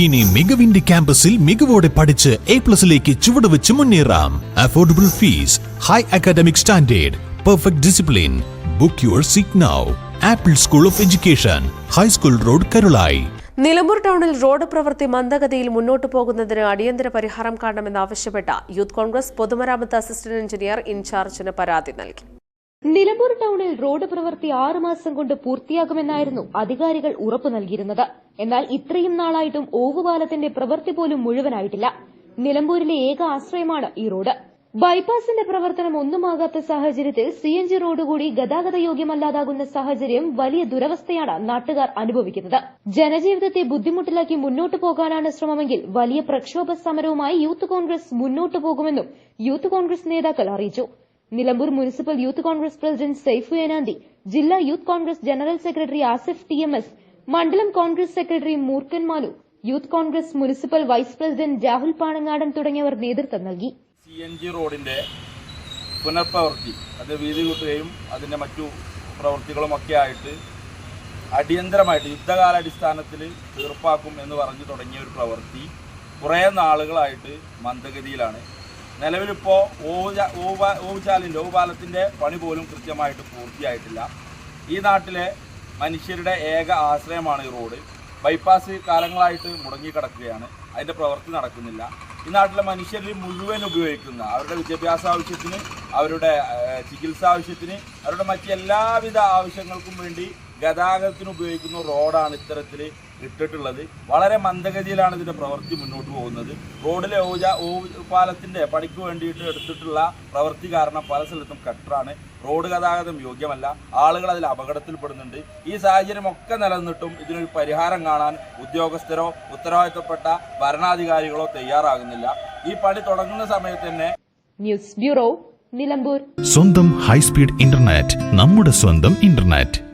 ഇനി മികവിന്റെ ക്യാമ്പസിൽ മികവോടെ പഠിച്ച് എ പ്ലസിലേക്ക് ചുവടുവെച്ച് മുന്നേറാം. Affordable fees high academic standard perfect discipline book your seat now apple school of education high school road Karulai Nilambur ടൗണിൽ റോഡ് പ്രവൃത്തി മന്ദഗതിയിൽ മുന്നോട്ട് പോകുന്നതിന് അടിയന്തര പരിഹാരം കാണണമെന്നാവശ്യപ്പെട്ട യൂത്ത് കോൺഗ്രസ് പൊതുമരാമത്ത് അസിസ്റ്റന്റ് എഞ്ചിനീയർ ഇൻചാർജിന് പരാതി നൽകി. നിലമ്പൂർ ടൌണിൽ റോഡ് പ്രവൃത്തി ആറ് മാസം കൊണ്ട് പൂർത്തിയാകുമെന്നായിരുന്നു അധികാരികൾ ഉറപ്പു നൽകിയിരുന്നത്. എന്നാൽ ഇത്രയും നാളായിട്ടും ഓവുപാലത്തിന്റെ പ്രവൃത്തി പോലും മുഴുവനായിട്ടില്ല. നിലമ്പൂരിലെ ഏക ആശ്രയമാണ് ഈ റോഡ്. ബൈപ്പാസിന്റെ പ്രവർത്തനം ഒന്നുമാകാത്ത സാഹചര്യത്തിൽ സി എൻ ജി റോഡ് കൂടി ഗതാഗത യോഗ്യമല്ലാതാകുന്ന സാഹചര്യം വലിയ ദുരവസ്ഥയാണ് നാട്ടുകാർ അനുഭവിക്കുന്നത്. ജനജീവിതത്തെ ബുദ്ധിമുട്ടിലാക്കി മുന്നോട്ട് പോകാനാണ് ശ്രമമെങ്കിൽ വലിയ പ്രക്ഷോഭ സമരവുമായി യൂത്ത് കോൺഗ്രസ് മുന്നോട്ട് പോകുമെന്നും യൂത്ത് കോൺഗ്രസ് നേതാക്കൾ അറിയിച്ചു. Nilambur municipal youth Congress president Saifu Enanthi ജില്ലാ youth Congress general secretary Asif T M S മണ്ഡലം Congress secretary Moorkan Malu youth Congress municipal vice president Rahul Panangadan തുടങ്ങിയവർ നേതൃത്വം നൽകി. സി എൻ ജി റോഡിന്റെ പുനഃപ്രവൃത്തി അത് വീതി കൂട്ടുകയും അതിന്റെ മറ്റു പ്രവൃത്തികളുമൊക്കെ ആയിട്ട് അടിയന്തരമായിട്ട് യുദ്ധകാലാടിസ്ഥാനത്തിൽ തീർപ്പാക്കും എന്ന് പറഞ്ഞു തുടങ്ങിയ ഒരു പ്രവൃത്തി കുറേ നാളുകളായിട്ട് മന്ദഗതിയിലാണ്. നിലവിലിപ്പോൾ ഓവുച ഓവ ഓവുചാലിന്റെ ഓവുപാലത്തിന്റെ പണി പോലും കൃത്യമായിട്ട് പൂർത്തിയായിട്ടില്ല. ഈ നാട്ടിലെ മനുഷ്യരുടെ ഏക ആശ്രയമാണ് ഈ റോഡ്. ബൈപ്പാസ് കാലങ്ങളായിട്ട് മുടങ്ങിക്കിടക്കുകയാണ്. അതിന്റെ പ്രവൃത്തി നടക്കുന്നില്ല. ഈ നാട്ടിലെ മനുഷ്യരിൽ മുഴുവൻ ഉപയോഗിക്കുന്ന അവരുടെ വിദ്യാഭ്യാസ ആവശ്യത്തിന് അവരുടെ ചികിത്സ ആവശ്യത്തിന് അവരുടെ മറ്റെല്ലാവിധ ആവശ്യങ്ങൾക്കും വേണ്ടി ഗതാഗതത്തിന് ഉപയോഗിക്കുന്ന റോഡാണ് ഇത്തരത്തിൽ ഇട്ടിട്ടുള്ളത്. വളരെ മന്ദഗതിയിലാണ് ഇതിന്റെ പ്രവൃത്തി മുന്നോട്ട് പോകുന്നത്. റോഡിലെ ഓജ ഓ പാലത്തിന്റെ പണിക്ക് വേണ്ടിയിട്ട് എടുത്തിട്ടുള്ള പ്രവൃത്തി കാരണം പല സ്ഥലത്തും കട്ടറാണ്. റോഡ് ഗതാഗതം യോഗ്യമല്ല. ആളുകൾ അതിൽ അപകടത്തിൽപ്പെടുന്നുണ്ട്. ഈ സാഹചര്യം ഒക്കെ നിലനിന്നിട്ടും ഇതിനൊരു പരിഹാരം കാണാൻ ഉദ്യോഗസ്ഥരോ ഉത്തരവാദിത്തപ്പെട്ട ഭരണാധികാരികളോ തയ്യാറാകുന്നില്ല. ഈ പണി തുടങ്ങുന്ന സമയത്ത് തന്നെ ന്യൂസ് ബ്യൂറോ നിലമ്പൂർ. സ്വന്തം ഹൈസ്പീഡ് ഇന്റർനെറ്റ് നമ്മുടെ സ്വന്തം ഇന്റർനെറ്റ്.